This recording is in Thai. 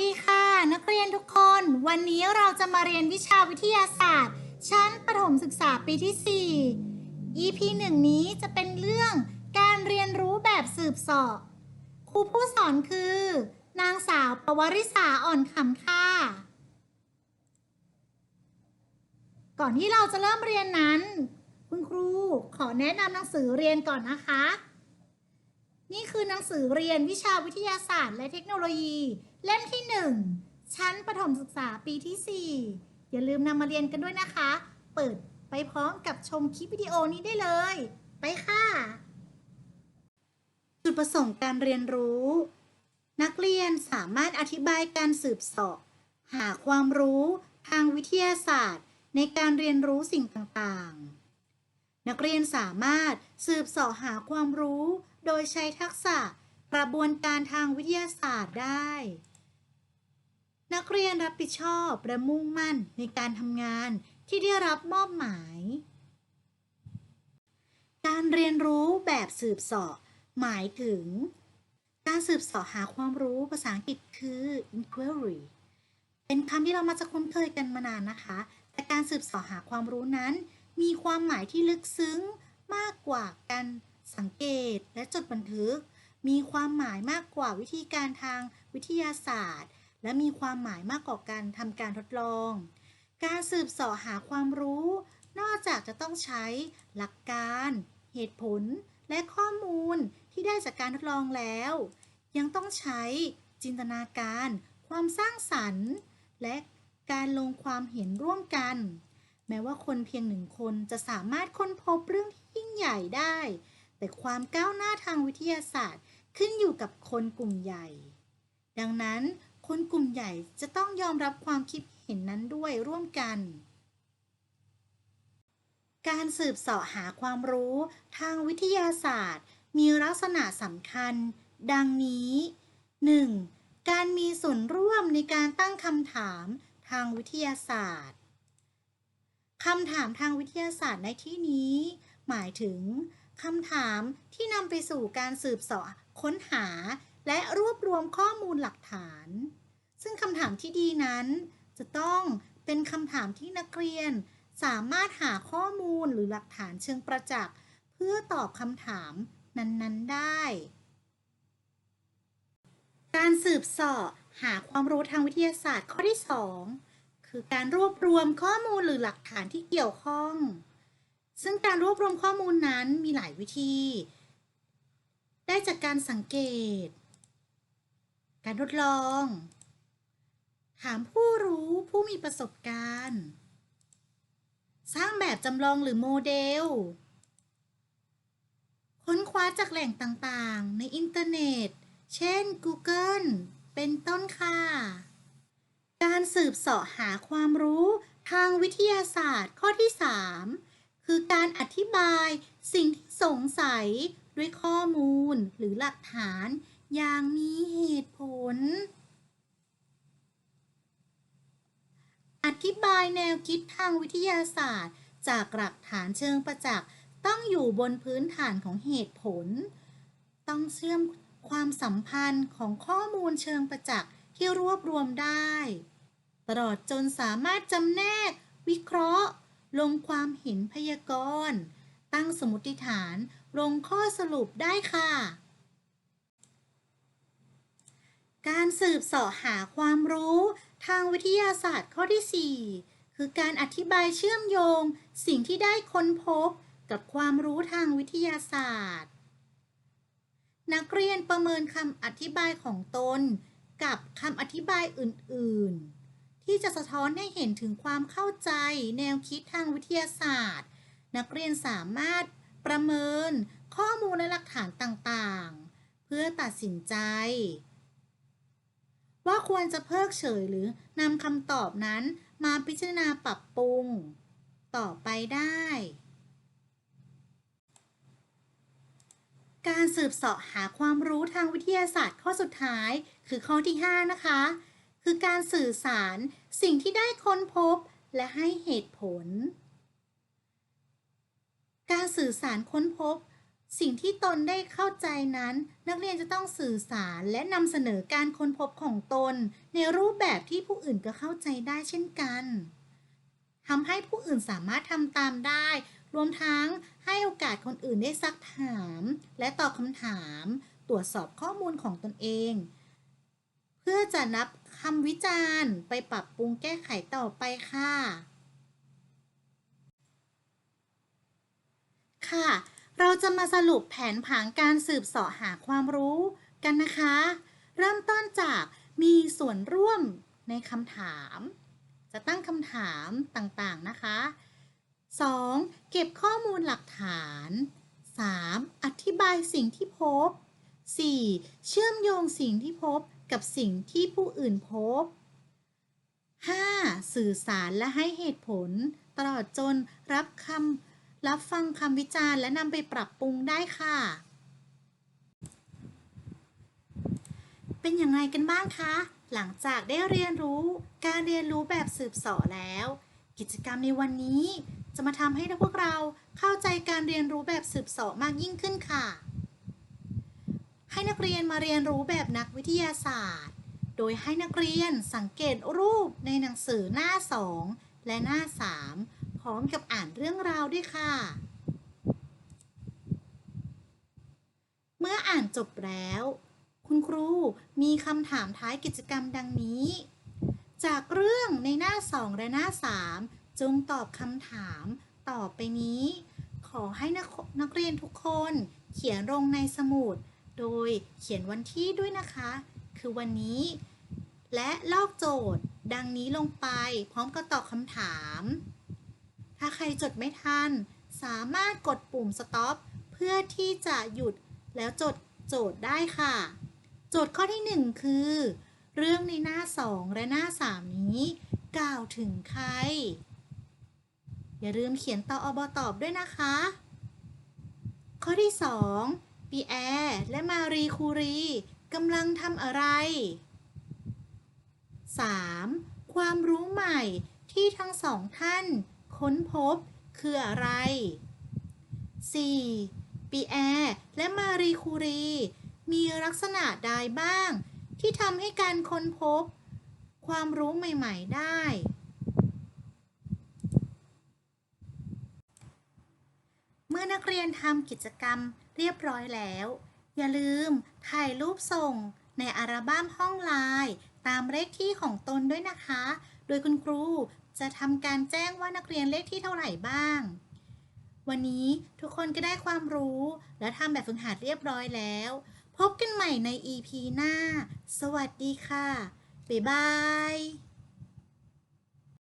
ดีค่ะ นักเรียนทุกคน วันนี้เราจะมาเรียนวิชาวิทยาศาสตร์ ชั้นประถมศึกษาปีที่ 4 EP 1 นี้จะเป็นเรื่องการเรียนรู้แบบสืบสอบครูผู้สอนคือ นางสาวปวริษาอ่อนขำค่ะ ก่อนที่เราจะเริ่มเรียนนั้น คุณครูขอแนะนำหนังสือเรียนก่อนนะคะ นี่คือหนังสือเรียนวิชาวิทยาศาสตร์และเทคโนโลยี เล่มที่ 1 ชั้นประถมศึกษาปีที่ 4 อย่าลืมนำมาเรียนกันด้วยนะคะ เปิดไปพร้อมกับชมคลิปวิดีโอนี้ได้เลย ไปค่ะ จุดประสงค์การเรียนรู้ นักเรียนสามารถอธิบายการสืบสอบ หาความรู้ทางวิทยาศาสตร์ ในการเรียนรู้สิ่งต่างๆ นักเรียนสามารถสืบสาะหาความรู้ โดยใช้ทักษะกระบวนการทางวิทยาศาสตร์ได้ นักเรียนรับผิดชอบและมุ่งมั่นในการทำงานที่ได้รับมอบหมาย การเรียนรู้แบบสืบสาะหมายถึง การสืบสาะหาความรู้ภาษาอังกฤษคือ inquiry เป็นคำที่เรามาจะคุ้นเคยกันมานานนะคะ แต่การสืบสาะหาความรู้นั้น มีความหมายที่ลึกซึ้งมากกว่าการสังเกตและจดบันทึก มีความหมายมากกว่าวิธีการทางวิทยาศาสตร์ และมีความหมายมากกว่าการทำการทดลอง การสืบเสาะหาความรู้ นอกจากจะต้องใช้หลักการ เหตุผล และข้อมูลที่ได้จากการทดลองแล้ว ยังต้องใช้จินตนาการ ความสร้างสรรค์ และการลงความเห็นร่วมกัน แม้ว่าคนเพียงหนึ่งคนจะสามารถค้นพบเรื่องที่ยิ่งใหญ่ได้ แต่ความก้าวหน้าทางวิทยาศาสตร์ขึ้นอยู่กับคนกลุ่มใหญ่ ดังนั้น คนกลุ่มใหญ่จะต้องยอมรับความคิดเห็นนั้นด้วยร่วมกัน การสืบเสาะหาความรู้ทางวิทยาศาสตร์ มีลักษณะสำคัญ ดังนี้ 1. การมีส่วนร่วมในการตั้งคำถามทางวิทยาศาสตร์คำถามทางวิทยาศาสตร์ในที่นี้ หมายถึงคำถามที่นำไปสู่การสืบเสาะค้นหา และรวบรวมข้อมูลหลักฐาน ซึ่งคำถามที่ดีนั้น จะต้องเป็นคำถามที่นักเรียน สามารถหาข้อมูลหรือหลักฐานเชิงประจักษ์ เพื่อตอบคำถามนั้น ๆ ได้ การสืบเสาะหาความรู้ทางวิทยาศาสตร์ข้อที่ 2 คือการรวบรวมข้อมูลหรือหลักฐานที่เกี่ยวข้อง ซึ่งการรวบรวมข้อมูลนั้นมีหลายวิธี ได้จากการสังเกต การทดลอง ถามผู้รู้ผู้มีประสบการณ์ สร้างแบบจำลองหรือโมเดล ค้นคว้าจากแหล่งต่างๆ ในอินเทอร์เน็ต เช่น Google เป็นต้นค่ะ การสืบเสาะหาความรู้ทางวิทยาศาสตร์ข้อที่ 3 คือการอธิบายสิ่งที่สงสัยด้วยข้อมูลหรือหลักฐาน อย่างมีเหตุผล อธิบายแนวคิดทางวิทยาศาสตร์ จากหลักฐานเชิงประจักษ์ต้องอยู่บนพื้นฐานของเหตุผล ต้องเชื่อมความสัมพันธ์ของข้อมูลเชิงประจักษ์ที่รวบรวมได้ ตลอดจนสามารถจำแนก วิเคราะห์ ลงความเห็นพยากรณ์ ตั้งสมมติฐาน ลงข้อสรุปได้ค่ะ การสืบเสาะหาความรู้ทางวิทยาศาสตร์ข้อที่ 4 คือการอธิบายเชื่อมโยง สิ่งที่ได้ค้นพบกับความรู้ทางวิทยาศาสตร์ นักเรียนประเมินคำอธิบายของตน กับคำอธิบายอื่น ๆ ที่จะสะท้อนให้เห็นถึงความเข้าใจ แนวคิดทางวิทยาศาสตร์ นักเรียนสามารถประเมินข้อมูลและหลักฐานต่าง ๆ เพื่อตัดสินใจ ว่าควรจะเพิกเฉยหรือนำคำตอบนั้นมาพิจารณาปรับปรุง ต่อไปได้ การสืบเสาะหาความรู้ทางวิทยาศาสตร์ข้อสุดท้ายคือข้อที่ 5 นะคะ คือการสื่อสารสิ่งที่ได้ค้นพบและให้เหตุผล การสื่อสารค้นพบ สิ่งที่ตนได้เข้าใจนั้น นักเรียนจะต้องสื่อสารและนำเสนอการค้นพบของตน ในรูปแบบที่ผู้อื่นก็เข้าใจได้เช่นกันทำให้ผู้อื่นสามารถทำตามได้ รวมทั้งให้โอกาสคนอื่นได้ซักถาม และตอบคำถาม ตรวจสอบข้อมูลของตนเอง เพื่อจะนับคำวิจารณ์ไปปรับปรุงแก้ไขต่อไปค่ะ ค่ะ เราจะมาสรุปแผนผังการสืบเสาะหาความรู้กันนะคะ เริ่มต้นจากมีส่วนร่วมในคำถาม จะตั้งคำถามต่างๆนะคะ 2. เก็บข้อมูลหลักฐาน 3. อธิบายสิ่งที่พบ 4. เชื่อมโยงสิ่งที่พบกับสิ่งที่ผู้อื่นพบ 5. สื่อสารและให้เหตุผล ตลอดจนรับคำ รับฟังคำวิจารณ์และนำไปปรับปรุงได้ค่ะ เป็นอย่างไรกันบ้างคะ หลังจากได้เรียนรู้การเรียนรู้แบบสืบเสาะแล้ว กิจกรรมในวันนี้ จะมาทำให้พวกเราเข้าใจการเรียนรู้แบบสืบเสาะมากยิ่งขึ้นค่ะ ให้นักเรียนมาเรียนรู้แบบนักวิทยาศาสตร์ โดยให้นักเรียนสังเกตรูปในหนังสือหน้า 2 และหน้า 3 พร้อมกับอ่านเรื่องราวด้วยค่ะ เมื่ออ่านจบแล้ว คุณครูมีคำถามท้ายกิจกรรมดังนี้ จากเรื่องในหน้า 2 และหน้า 3 จงตอบคำถามต่อไปนี้ ขอให้นักนักเรียนทุกคนเขียนลงในสมุด โดยเขียนวันที่ด้วยนะคะ คือวันนี้ และลอกโจทย์ดังนี้ลงไปพร้อมกับตอบคำถาม ถ้าใครจดไม่ทัน สามารถกดปุ่ม stop เพื่อที่จะหยุดแล้วจดโจทย์ได้ค่ะ โจทย์ข้อที่ 1 คือ เรื่องในหน้า 2 และหน้า 3 นี้ กล่าวถึงใคร อย่าลืมเขียนต่ออบตอบด้วยนะคะ ข้อที่ 2 ปีแอร์และมารีคูรีกำลังทำอะไร 3. ความรู้ใหม่ที่ทั้งสองท่าน ค้นพบคืออะไร 4. ปีแอร์และมารีคูรี มีลักษณะใดบ้าง ที่ทำให้การค้นพบ ความรู้ใหม่ ๆ ได้ เมื่อนักเรียนทำกิจกรรมเรียบร้อยแล้ว อย่าลืมถ่ายรูปส่งในอัลบั้มห้องไลน์ตามเลขที่ของตนด้วยนะคะ ดยคุณครูจะทำการแจ้งว่านักเรียนเลขที่เท่าไหร่บ้าง วันนี้ทุกคนก็ได้ความรู้ และทำแบบฝึกหัดเรียบร้อยแล้ว พบกันใหม่ใน EP หน้า สวัสดีค่ะ บ๊ายบาย